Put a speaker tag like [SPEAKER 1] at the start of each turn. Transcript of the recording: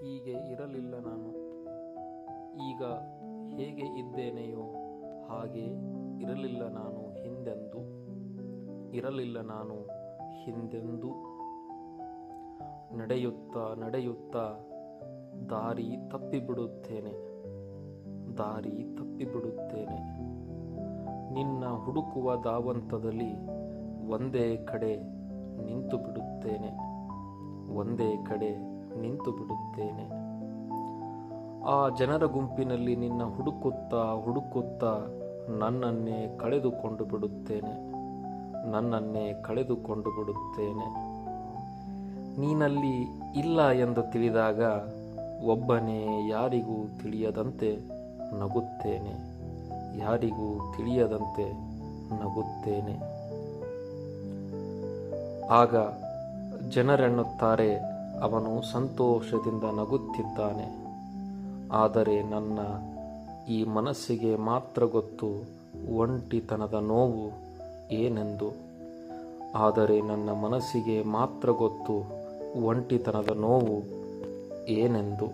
[SPEAKER 1] ಹೀಗೆ ಇರಲಿಲ್ಲ ನಾನು. ಈಗ ಹೇಗೆ ಇದ್ದೇನೆಯೋ ಹಾಗೆ ಇರಲಿಲ್ಲ ನಾನು ಹಿಂದೆಂದು. ಇರಲಿಲ್ಲ ನಾನು ಹಿಂದೆಂದು. ನಡೆಯುತ್ತಾ ನಡೆಯುತ್ತಾ ದಾರಿ ತಪ್ಪಿಬಿಡುತ್ತೇನೆ. ದಾರಿ ತಪ್ಪಿಬಿಡುತ್ತೇನೆ. ನಿನ್ನ ಹುಡುಕುವ ಧಾವಂತದಲ್ಲಿ ಒಂದೇ ಕಡೆ ನಿಂತು ಬಿಡುತ್ತೇನೆ ಒಂದೇ ಕಡೆ ನಿಂತು ಬಿಡುತ್ತೇನೆ. ಆ ಜನರ ಗುಂಪಿನಲ್ಲಿ ನಿನ್ನ ಹುಡುಕುತ್ತಾ ಹುಡುಕುತ್ತಾ ನನ್ನನ್ನೇ ಕಳೆದುಕೊಂಡು ಬಿಡುತ್ತೇನೆ. ನನ್ನನ್ನೇ ಕಳೆದುಕೊಂಡು ಬಿಡುತ್ತೇನೆ. ನೀನಲ್ಲಿ ಇಲ್ಲ ಎಂದು ತಿಳಿದಾಗ ಒಬ್ಬನೇ ಯಾರಿಗೂ ತಿಳಿಯದಂತೆ ನಗುತ್ತೇನೆ. ಯಾರಿಗೂ ತಿಳಿಯದಂತೆ ನಗುತ್ತೇನೆ. ಆಗ ಜನರೆನ್ನುತ್ತಾರೆ ಅವನು ಸಂತೋಷದಿಂದ ನಗುತ್ತಿದ್ದಾನೆ. ಆದರೆ ನನ್ನ ಈ ಮನಸ್ಸಿಗೆ ಮಾತ್ರ ಗೊತ್ತು ಒಂಟಿತನದ ನೋವು ಏನೆಂದು. ಆದರೆ ನನ್ನ ಮನಸ್ಸಿಗೆ ಮಾತ್ರ ಗೊತ್ತು ಒಂಟಿತನದ ನೋವು ಏನೆಂದು.